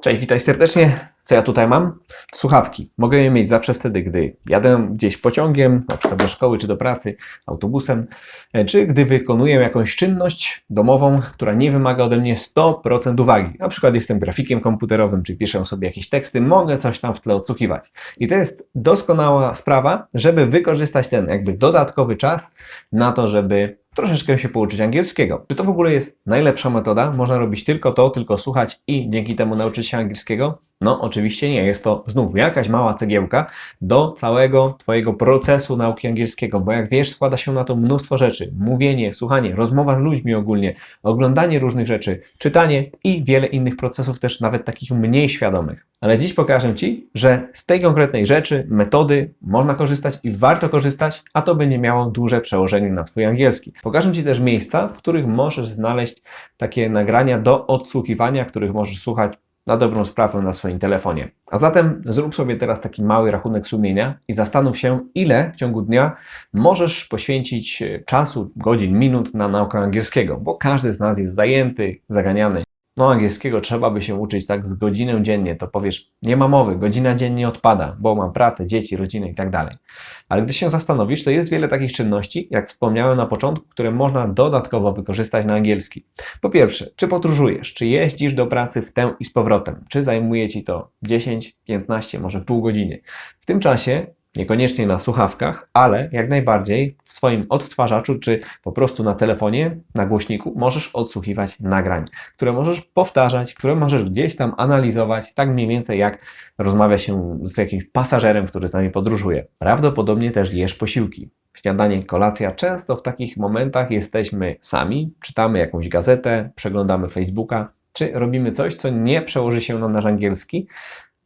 Cześć, witaj serdecznie. Co ja tutaj mam? Słuchawki. Mogę je mieć zawsze wtedy, gdy jadę gdzieś pociągiem, na przykład do szkoły czy do pracy, autobusem, e, czy gdy wykonuję jakąś czynność domową, która nie wymaga ode mnie 100% uwagi. Na przykład jestem grafikiem komputerowym, czy piszę sobie jakieś teksty, mogę coś tam w tle odsłuchiwać. I to jest doskonała sprawa, żeby wykorzystać ten jakby dodatkowy czas na to, żeby troszeczkę się pouczyć angielskiego. Czy to w ogóle jest najlepsza metoda? Można robić tylko to, tylko słuchać i dzięki temu nauczyć się angielskiego? No, oczywiście nie. Jest to znów jakaś mała cegiełka do całego Twojego procesu nauki angielskiego, bo jak wiesz, składa się na to mnóstwo rzeczy. Mówienie, słuchanie, rozmowa z ludźmi ogólnie, oglądanie różnych rzeczy, czytanie i wiele innych procesów, też nawet takich mniej świadomych. Ale dziś pokażę Ci, że z tej konkretnej rzeczy, metody można korzystać i warto korzystać, a to będzie miało duże przełożenie na Twój angielski. Pokażę Ci też miejsca, w których możesz znaleźć takie nagrania do odsłuchiwania, których możesz słuchać na dobrą sprawę na swoim telefonie. A zatem zrób sobie teraz taki mały rachunek sumienia i zastanów się, ile w ciągu dnia możesz poświęcić czasu, godzin, minut na naukę angielskiego, bo każdy z nas jest zajęty, zaganiany. No, angielskiego trzeba by się uczyć tak z godzinę dziennie, to powiesz, nie ma mowy, godzina dziennie odpada, bo mam pracę, dzieci, rodzinę i tak dalej. Ale gdy się zastanowisz, to jest wiele takich czynności, jak wspomniałem na początku, które można dodatkowo wykorzystać na angielski. Po pierwsze, czy podróżujesz, czy jeździsz do pracy w tę i z powrotem, czy zajmuje Ci to 10, 15, może pół godziny. W tym czasie Niekoniecznie na słuchawkach, ale jak najbardziej w swoim odtwarzaczu czy po prostu na telefonie, na głośniku możesz odsłuchiwać nagrań, które możesz powtarzać, które możesz gdzieś tam analizować, tak mniej więcej jak rozmawia się z jakimś pasażerem, który z nami podróżuje. Prawdopodobnie też jesz posiłki. Śniadanie, kolacja. Często w takich momentach jesteśmy sami, czytamy jakąś gazetę, przeglądamy Facebooka, czy robimy coś, co nie przełoży się na nasz angielski,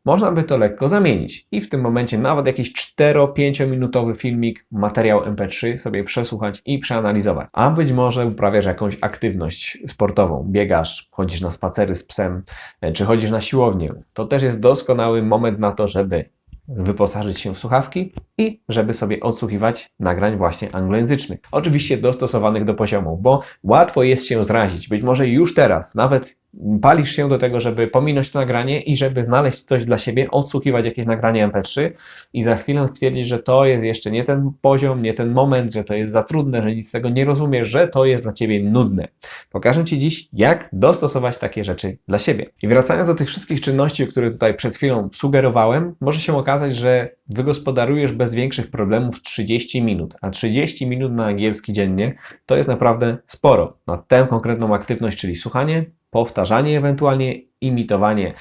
można by to lekko zamienić i w tym momencie nawet jakiś 4-5 minutowy filmik, materiał MP3 sobie przesłuchać i przeanalizować. A być może uprawiasz jakąś aktywność sportową, biegasz, chodzisz na spacery z psem, e, czy chodzisz na siłownię. To też jest doskonały moment na to, żeby wyposażyć się w słuchawki i żeby sobie odsłuchiwać nagrań właśnie anglojęzycznych. Oczywiście dostosowanych do poziomu, bo łatwo jest się zrazić. Być może już teraz, nawet palisz się do tego, żeby pominąć to nagranie i żeby znaleźć coś dla siebie, odsłuchiwać jakieś nagranie MP3 i za chwilę stwierdzić, że to jest jeszcze nie ten poziom, nie ten moment, że to jest za trudne, że nic z tego nie rozumiesz, że to jest dla Ciebie nudne. Pokażę Ci dziś, jak dostosować takie rzeczy dla siebie. I wracając do tych wszystkich czynności, które tutaj przed chwilą sugerowałem, może się okazać, że wygospodarujesz bez większych problemów 30 minut, a 30 minut na angielski dziennie to jest naprawdę sporo na tę konkretną aktywność, czyli słuchanie, powtarzanie, ewentualnie imitowanie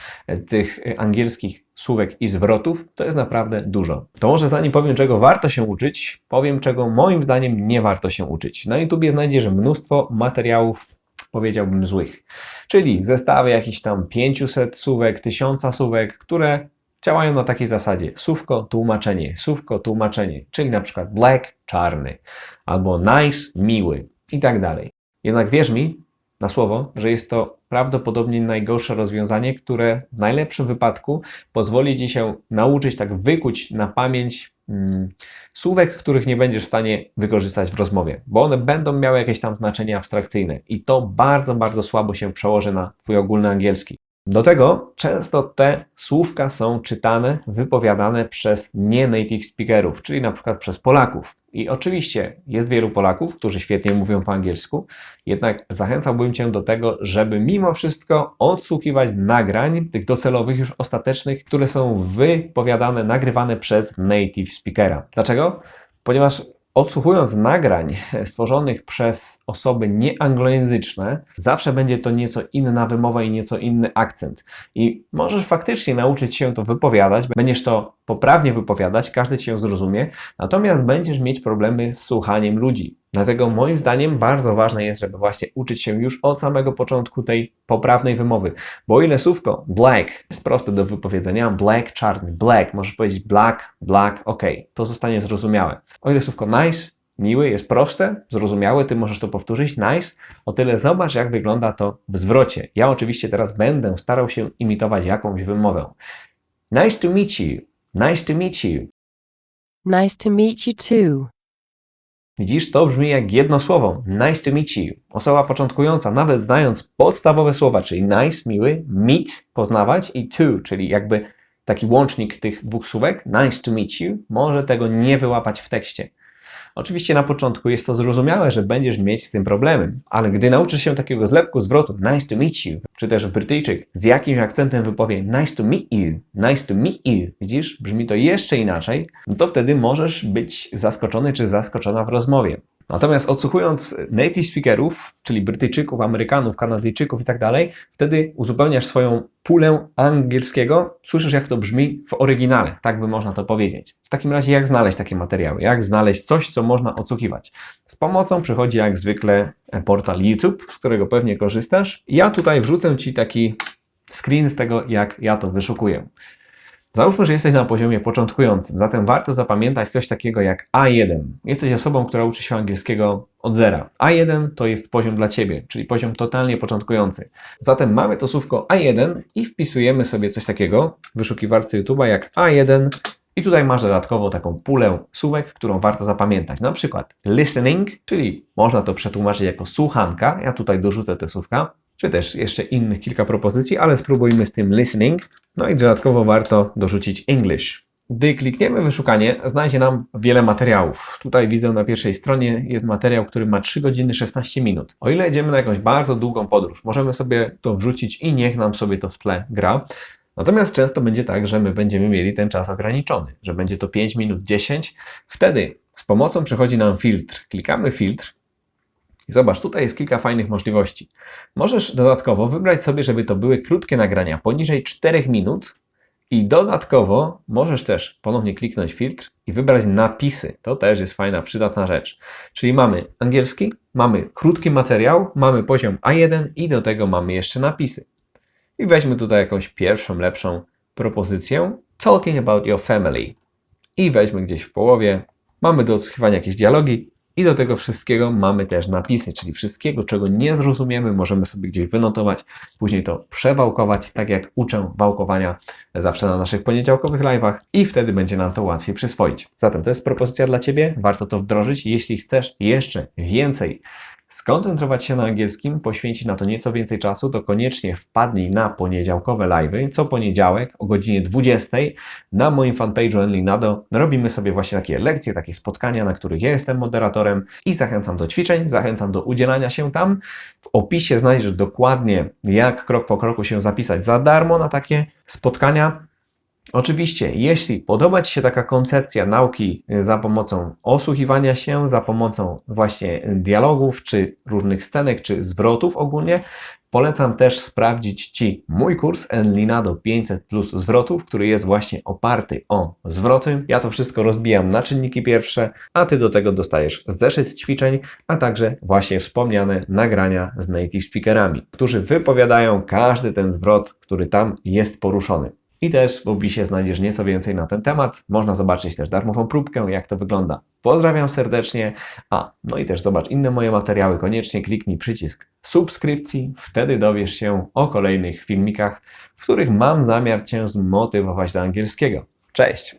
tych angielskich słówek i zwrotów, to jest naprawdę dużo. To może zanim powiem, czego warto się uczyć, powiem, czego moim zdaniem nie warto się uczyć. Na YouTubie znajdziesz mnóstwo materiałów, powiedziałbym, złych. Czyli zestawy jakichś tam 500 słówek, 1000 słówek, które działają na takiej zasadzie słówko, tłumaczenie, słówko, tłumaczenie, czyli na przykład black, czarny, albo nice, miły i tak dalej. Jednak wierz mi, na słowo, że jest to prawdopodobnie najgorsze rozwiązanie, które w najlepszym wypadku pozwoli Ci się nauczyć tak wykuć na pamięć mm, słówek, których nie będziesz w stanie wykorzystać w rozmowie, bo one będą miały jakieś tam znaczenie abstrakcyjne i to bardzo, bardzo słabo się przełoży na Twój ogólny angielski. Do tego często te słówka są czytane, wypowiadane przez nie-native speakerów, czyli na przykład przez Polaków. I oczywiście jest wielu Polaków, którzy świetnie mówią po angielsku, jednak zachęcałbym Cię do tego, żeby mimo wszystko odsłuchiwać nagrań, tych docelowych, już ostatecznych, które są wypowiadane, nagrywane przez native speakera. Dlaczego? Ponieważ Odsłuchując nagrań stworzonych przez osoby nieanglojęzyczne, zawsze będzie to nieco inna wymowa i nieco inny akcent. I możesz faktycznie nauczyć się to wypowiadać, będziesz to poprawnie wypowiadać, każdy cię zrozumie, natomiast będziesz mieć problemy z słuchaniem ludzi. Dlatego moim zdaniem bardzo ważne jest, żeby właśnie uczyć się już od samego początku tej poprawnej wymowy. Bo o ile słówko black jest proste do wypowiedzenia, black, czarny, black, możesz powiedzieć black, black, ok, to zostanie zrozumiałe. O ile słówko nice, miły, jest proste, zrozumiałe, ty możesz to powtórzyć, nice, o tyle zobacz, jak wygląda to w zwrocie. Ja oczywiście teraz będę starał się imitować jakąś wymowę. Nice to meet you. Nice to meet you. Nice to meet you too. Widzisz, to brzmi jak jedno słowo. Nice to meet you. Osoba początkująca, nawet znając podstawowe słowa, czyli nice, miły, meet, poznawać i to, czyli jakby taki łącznik tych dwóch słówek, nice to meet you, może tego nie wyłapać w tekście. Oczywiście na początku jest to zrozumiałe, że będziesz mieć z tym problemy, ale gdy nauczysz się takiego zlepku zwrotu nice to meet you, czy też Brytyjczyk z jakimś akcentem wypowie nice to meet you, nice to meet you, widzisz, brzmi to jeszcze inaczej, no to wtedy możesz być zaskoczony czy zaskoczona w rozmowie. Natomiast odsłuchując native speakerów, czyli Brytyjczyków, Amerykanów, Kanadyjczyków i tak dalej, wtedy uzupełniasz swoją pulę angielskiego, słyszysz jak to brzmi w oryginale, tak by można to powiedzieć. W takim razie jak znaleźć takie materiały, jak znaleźć coś, co można odsłuchiwać? Z pomocą przychodzi jak zwykle portal YouTube, z którego pewnie korzystasz. Ja tutaj wrzucę Ci taki screen z tego, jak ja to wyszukuję. Załóżmy, że jesteś na poziomie początkującym, zatem warto zapamiętać coś takiego jak A1. Jesteś osobą, która uczy się angielskiego od zera. A1 to jest poziom dla Ciebie, czyli poziom totalnie początkujący. Zatem mamy to słówko A1 i wpisujemy sobie coś takiego w wyszukiwarce YouTube'a jak A1 i tutaj masz dodatkowo taką pulę słówek, którą warto zapamiętać. Na przykład listening, czyli można to przetłumaczyć jako słuchanka. Ja tutaj dorzucę te słówka czy też jeszcze innych kilka propozycji, ale spróbujmy z tym listening. No i dodatkowo warto dorzucić English. Gdy klikniemy wyszukanie, znajdzie nam wiele materiałów. Tutaj widzę na pierwszej stronie jest materiał, który ma 3 godziny 16 minut. O ile jedziemy na jakąś bardzo długą podróż, możemy sobie to wrzucić i niech nam sobie to w tle gra. Natomiast często będzie tak, że my będziemy mieli ten czas ograniczony, że będzie to 5 minut 10. Wtedy z pomocą przychodzi nam filtr. Klikamy filtr i zobacz, tutaj jest kilka fajnych możliwości. Możesz dodatkowo wybrać sobie, żeby to były krótkie nagrania poniżej 4 minut i dodatkowo możesz też ponownie kliknąć filtr i wybrać napisy. To też jest fajna, przydatna rzecz. Czyli mamy angielski, mamy krótki materiał, mamy poziom A1 i do tego mamy jeszcze napisy. I weźmy tutaj jakąś pierwszą, lepszą propozycję. Talking about your family. I weźmy gdzieś w połowie. Mamy do odsłuchiwania jakieś dialogi i do tego wszystkiego mamy też napisy, czyli wszystkiego, czego nie zrozumiemy, możemy sobie gdzieś wynotować, później to przewałkować, tak jak uczę wałkowania zawsze na naszych poniedziałkowych live'ach i wtedy będzie nam to łatwiej przyswoić. Zatem to jest propozycja dla Ciebie, warto to wdrożyć. Jeśli chcesz jeszcze więcej skoncentrować się na angielskim, poświęcić na to nieco więcej czasu, to koniecznie wpadnij na poniedziałkowe live'y. Co poniedziałek o godzinie 20 na moim fanpage'u Enlinado robimy sobie właśnie takie lekcje, takie spotkania, na których ja jestem moderatorem i zachęcam do ćwiczeń, zachęcam do udzielania się tam. W opisie znajdziesz dokładnie, jak krok po kroku się zapisać za darmo na takie spotkania. Oczywiście, jeśli podoba Ci się taka koncepcja nauki za pomocą osłuchiwania się, za pomocą właśnie dialogów, czy różnych scenek, czy zwrotów ogólnie, polecam też sprawdzić Ci mój kurs Enlinado 500 plus zwrotów, który jest właśnie oparty o zwroty. Ja to wszystko rozbijam na czynniki pierwsze, a Ty do tego dostajesz zeszyt ćwiczeń, a także właśnie wspomniane nagrania z native speakerami, którzy wypowiadają każdy ten zwrot, który tam jest poruszony. I też w opisie znajdziesz nieco więcej na ten temat. Można zobaczyć też darmową próbkę, jak to wygląda. Pozdrawiam serdecznie. A, no i też zobacz inne moje materiały. Koniecznie kliknij przycisk subskrypcji. Wtedy dowiesz się o kolejnych filmikach, w których mam zamiar Cię zmotywować do angielskiego. Cześć!